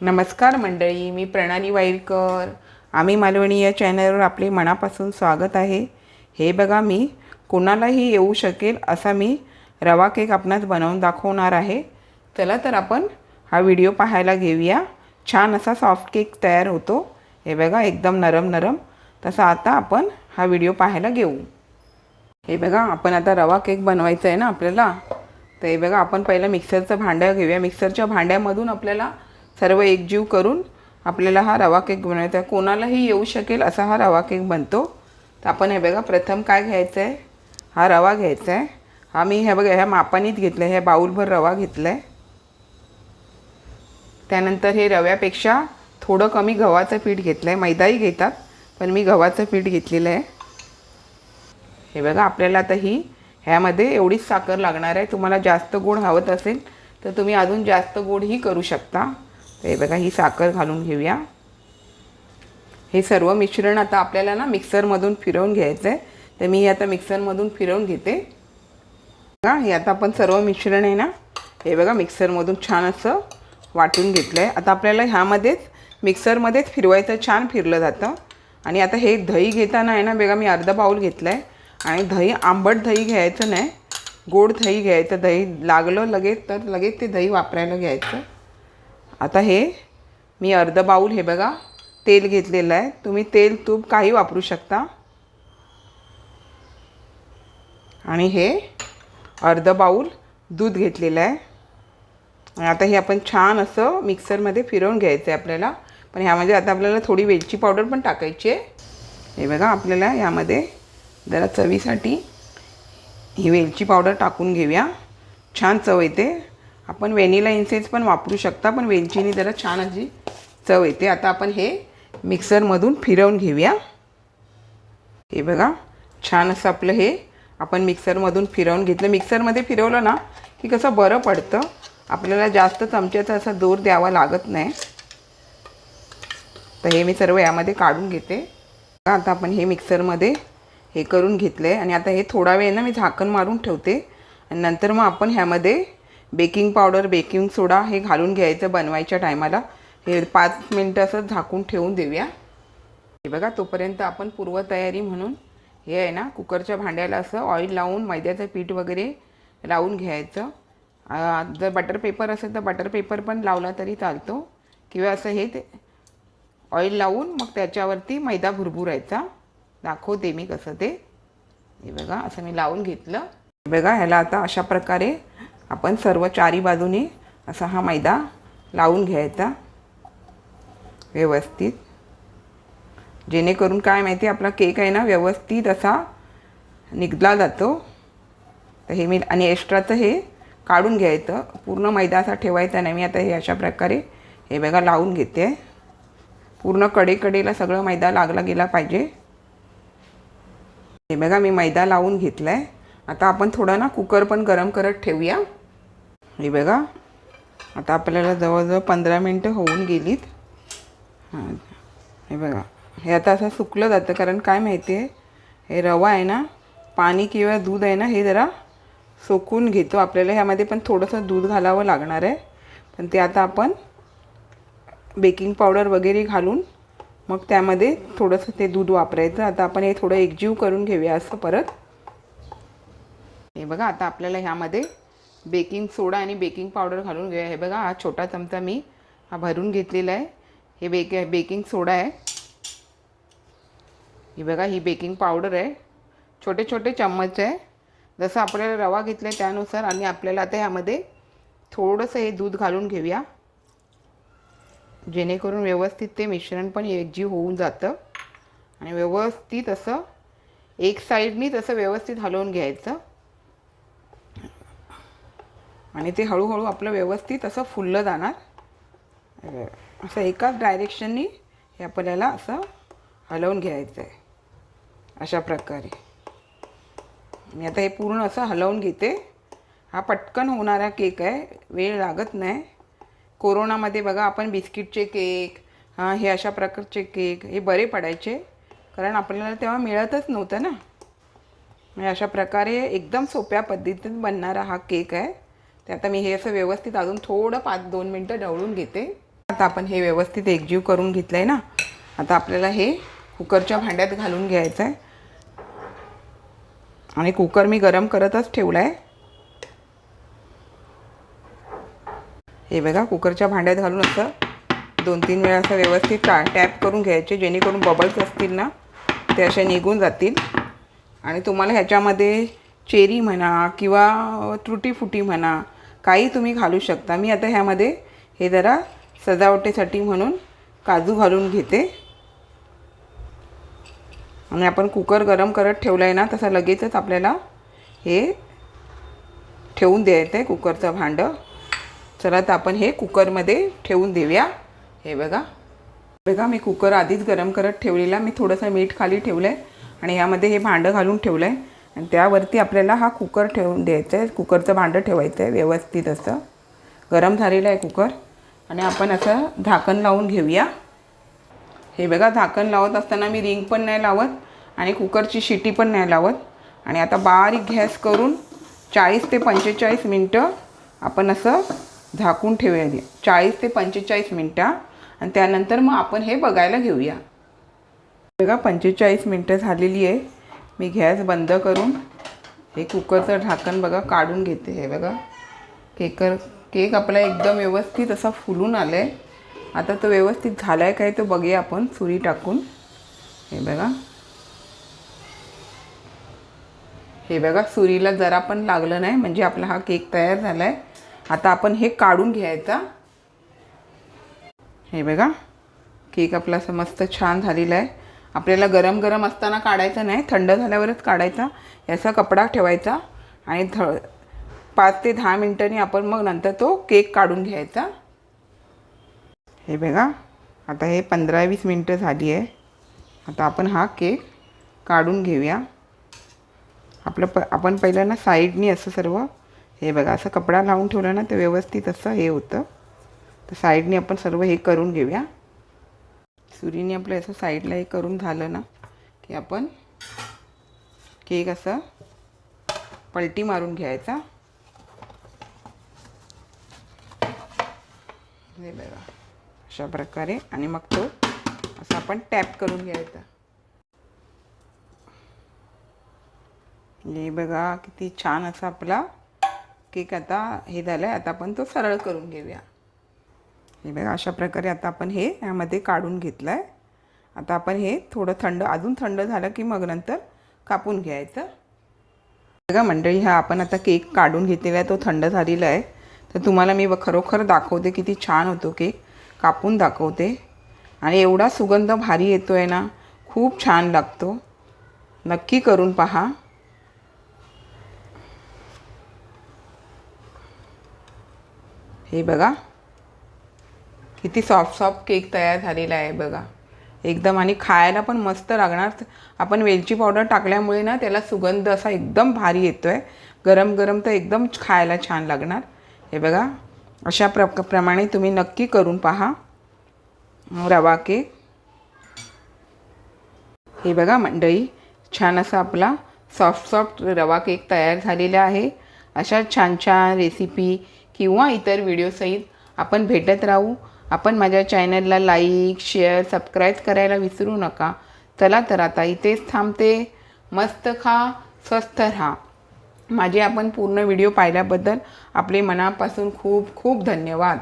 नमस्कार मंडळी मी प्रणाली वाईरकर. आम्ही मालवणी या चॅनलवर आपले मनापासून स्वागत आहे. हे बघा मी कोणालाही येऊ शकेल असा मी रवा केक आपणास बनवून दाखवणार आहे. चला तर आपण हा व्हिडिओ पाहायला घेऊया. छान असा सॉफ्ट केक तयार होतो. हे बघा एकदम नरम नरम. तसा आता आपण हा व्हिडिओ पाहायला घेऊ. हे बघा आपण आता रवा केक बनवायचा आहे ना आपल्याला. तर हे बघा आपण पहिलं मिक्सरचं भांडं घेऊया. मिक्सरच्या भांड्यामधून आपल्याला सर्व एकजीव करून आपल्याला हा रवा केक बनवायचा आहे. कोणालाही येऊ शकेल असा हा रवा केक बनतो. तर आपण हे बघा प्रथम काय घ्यायचं आहे हा रवा घ्यायचा आहे हा मी हे बघा ह्या मापानीत घेतलं आहे ह्या बाऊलभर रवा घेतला आहे त्यानंतर हे रव्यापेक्षा थोडं कमी गव्हाचं पीठ घेतलं आहे मैदाही घेतात पण मी गव्हाचं पीठ घेतलेलं आहे. हे बघा आपल्याला आता ही ह्यामध्ये एवढीच साखर लागणार आहे. तुम्हाला जास्त गोड हवत असेल तर तुम्ही अजून जास्त गोडही करू शकता. तर हे बघा ही साखर घालून घेऊया. हे सर्व मिश्रण आता आपल्याला ना मिक्सरमधून फिरवून घ्यायचं आहे तर मी हे आता मिक्सरमधून फिरवून घेते. बघा हे आता आपण सर्व मिश्रण आहे ना हे बघा मिक्सरमधून छान असं वाटून घेतलं आहे आता आपल्याला ह्यामध्येच मिक्सरमध्येच फिरवायचं छान फिरलं जातं. आणि आता हे दही घेताना आहे ना बघा मी अर्धा बाऊल घेतलं आहे आणि दही आंबट दही घ्यायचं नाही. गोड दही घ्यायचं दही लागलं लगेच तर लगेच ते दही वापरायला घ्यायचं. आता हे मी अर्ध बाऊल हे बघा तेल घेतलेलं आहे. तुम्ही तेल तूप काही वापरू शकता. आणि हे अर्ध बाऊल दूध घेतलेलं आहे. आणि आता हे आपण छान असं मिक्सरमध्ये फिरवून घ्यायचं आहे आपल्याला. पण ह्यामध्ये आता आपल्याला थोडी वेलची पावडर पण टाकायची आहे. हे बघा आपल्याला ह्यामध्ये जरा चवीसाठी ही वेलची पावडर टाकून घेऊया. छान चव येते. आपण वेनिला इन्सेन्स पण वापरू शकता पण वेलचीनी जरा छान अशी चव येते. आता आपण हे मिक्सरमधून फिरवून घेऊया. हे बघा छान असं आपलं हे आपण मिक्सरमधून फिरवून घेतलं. मिक्सरमध्ये फिरवलं ना की कसं बरं पडतं. आपल्याला जास्त चमच्याचा असा जोर द्यावा लागत नाही. तर हे मी सर्व यामध्ये काढून घेते. आता आपण हे मिक्सरमध्ये हे करून घेतलं आहे आणि आता हे थोडा वेळ ना मी झाकण मारून ठेवते. आणि नंतर मग आपण ह्यामध्ये बेकिंग पावडर बेकिंग सोडा हे घालून घ्यायचं बनवायच्या टायमाला. हे पाच मिनटं असं झाकून ठेवून देऊया. हे बघा तोपर्यंत आपण पूर्वतयारी म्हणून हे आहे ना कुकरच्या भांड्याला असं ऑइल लावून मैद्याचं पीठ वगैरे लावून घ्यायचं. जर बटर पेपर असेल तर बटर पेपर पण लावला तरी चालतो. किंवा असं हे ते ऑइल लावून मग त्याच्यावरती मैदा भुरभुरायचा. दाखवते मी कसं ते. हे बघा असं मी लावून घेतलं. बघा ह्याला आता अशा प्रकारे आपण सर्व चारी बाजूने असा हा मैदा लावून घ्यायचा व्यवस्थित. जेणेकरून काय माहिती आपला केक आहे ना व्यवस्थित असा निघला जातो. तर हे मी आणि एक्स्ट्राचं हे काढून घ्यायचं. पूर्ण मैदा असा ठेवायचा नाही. मी आता हे अशा प्रकारे हे बघा लावून घेते. पूर्ण कडेकडेला सगळं मैदा लागला गेला पाहिजे. हे बघा मी मैदा लावून घेतला आहे आता आपण थोडा ना कुकर पण गरम करत ठेवूया. हे बघा. आता आपल्याला जवळजवळ पंधरा मिनटं होऊन गेलीत. हां. हे बघा. हे आता असं सुकलं जातं कारण काय माहिती आहे? हे रवा आहे ना पाणी किंवा दूध आहे ना हे जरा सोकून घेतो. आपल्याला ह्यामध्ये पण थोडंसं दूध घालावं लागणार आहे. पण ते आता आपण बेकिंग पावडर वगैरे घालून मग त्यामध्ये थोडंसं ते दूध वापरायचं. आता आपण हे थोडं एकजीव करून घेऊया असं परत. हे बघा आता आपल्याला ह्यामध्ये बेकिंग सोडा आणि बेकिंग पावडर घालून घेऊया हे बघा हा छोटा चमचा मी हा भरून घेतलेला आहे. हे बेक बेकिंग सोडा आहे. ही बघा ही बेकिंग पावडर आहे. छोटे छोटे चम्मच आहे. जसं आपल्याला रवा घेतला आहे त्यानुसार आणि आपल्याला आता ह्यामध्ये थोडंसं हे दूध घालून घेऊया. जेणेकरून व्यवस्थित ते मिश्रण पण एकजीव होऊन जातं. आणि व्यवस्थित असं एक साईडनीच असं व्यवस्थित हलवून घ्यायचं. आणि ते हळूहळू आपलं व्यवस्थित असं फुललं जाणार. असं एकाच डायरेक्शननी हे आपल्याला असं हलवून घ्यायचं आहे अशा प्रकारे. मी आता हे पूर्ण असं हलवून घेते. हा पटकन होणारा केक आहे. वेळ लागत नाही. कोरोनामध्ये बघा आपण बिस्किटचे केक हां हे अशा प्रकारचे केक हे बरे पडायचे. कारण आपल्याला तेव्हा मिळतच नव्हतं ना. म्हणजे अशा प्रकारे एकदम सोप्या पद्धतीत बनणारा हा केक आहे. ते आता मी हे असं व्यवस्थित अजून थोडं पाच दोन मिनटं ढवळून घेते. आता आपण हे व्यवस्थित एकजीव करून घेतलं आहे ना? आता आपल्याला हे कुकरच्या भांड्यात घालून घ्यायचं आहे आणि कुकर मी गरम करतच ठेवला आहे हे बघा कुकरच्या भांड्यात घालून असं दोन तीन वेळा असं व्यवस्थित टा टॅप करून घ्यायचे जेणेकरून बबल्स असतील ना ते असे निघून जातील. आणि तुम्हाला ह्याच्यामध्ये चेरी म्हणा किंवा तुटी फुटी म्हणा काही तुम्ही घालू शकता. मी आता ह्यामध्ये हे जरा सजावटीसाठी म्हणून काजू घालून घेते. आणि आपण कुकर गरम करत ठेवलं आहे ना तसं लगेचच आपल्याला हे ठेवून द्यायचं आहे कुकरचं भांडं. चला तर आपण हे कुकरमध्ये ठेवून देऊया. हे बघा. बघा मी कुकर आधीच गरम करत ठेवलेला. मी थोडंसं मीठ खाली ठेवलं आहे आणि ह्यामध्ये हे भांडं घालून ठेवलं आहे आणि त्यावरती आपल्याला हा कुकर ठेवून द्यायचा आहे. कुकरचं भांडं ठेवायचं आहे व्यवस्थित असं. गरम झालेलं आहे कुकर. आणि आपण असं झाकण लावून घेऊया. हे बघा झाकण लावत असताना मी रिंग पण नाही लावत आणि कुकरची शिटी पण नाही लावत. आणि आता बारीक गॅस करून चाळीस ते पंचेचाळीस मिनटं आपण असं झाकून ठेवूया. चाळीस ते पंचेचाळीस मिनटं. आणि त्यानंतर मग आपण हे बघायला घेऊया. बघा पंचेचाळीस मिनटं झालेली आहे. मी गॅस बंद करून हे कुकरचं ढाकण बघा काढून घेते हे बघा. केकर केक आपला एकदम व्यवस्थित असा फुलून आला आहे आता तो व्यवस्थित झाला आहे काय तो बघूया आपण सुरी टाकून. हे बघा. हे बघा सुरीला जरा पण लागलं नाही म्हणजे आपला हा केक तयार झाला आहे आता आपण हे काढून घ्यायचा. हे बघा. केक आपला असं मस्त छान झालेला आहे. आपल्याला गरम गरम असताना काढायचा नाही थंड झाल्यावरच काढायचा. याचा कपडा ठेवायचा आणि थ पाच ते दहा मिनटांनी आपण मग नंतर तो केक काढून घ्यायचा. हे बघा आता हे पंधरा वीस मिनटं झाली आहे. आता आपण हा केक काढून घेऊया. आपलं प आपण पहिलं ना साईडनी असं सर्व हे बघा असं कपडा लावून ठेवला ना तर व्यवस्थित असं हे होतं. तर साईडनी आपण सर्व हे करून घेऊया. सुरीने आपलं असं साईडला हे करून झालं ना की आपण केक असं पलटी मारून घ्यायचा. हे बघा अशा प्रकारे. आणि मग तो असं आपण टॅप करून घ्यायचा. हे बघा किती छान असा आपला केक आता हे झालं आहे आता आपण तो सरळ करून घेऊया. हे बघा अशा प्रकारे आता आपण हे यामध्ये काढून घेतलं आहे आता आपण हे थोडं थंड अजून थंड झालं की मग नंतर कापून घ्यायचं. बघा मंडळी हा आपण आता केक काढून घेतलेला आहे तो थंड झालेला आहे. तर तुम्हाला मी खरोखर दाखवते किती छान होतो केक. कापून दाखवते. आणि एवढा सुगंध भारी येतो आहे ना खूप छान लागतो. नक्की करून पहा. हे बघा किती सॉफ्ट सॉफ्ट केक तयार झालेला आहे बघा. एकदम आणि खायला पण मस्त लागणार. आपण वेलची पावडर टाकल्यामुळे ना त्याला सुगंध असा एकदम भारी येतो आहे गरम गरम तर एकदम खायला छान लागणार. हे बघा अशा प्र प्रमाणे तुम्ही नक्की करून पहा. रवा केक हे बघा मंडळी छान असा आपला सॉफ्ट सॉफ्ट रवा केक तयार झालेला आहे. अशा छान छान रेसिपी किंवा इतर व्हिडिओसहित आपण भेटत राहू. आपण माझ्या चॅनलला लाईक शेअर सबस्क्राईब करायला विसरू नका. चला तर आता इथेच थांबते. मस्त खा स्वस्थ राहा. माझे आपण पूर्ण व्हिडिओ पाहिल्याबद्दल आपले मनापासून खूप खूप धन्यवाद.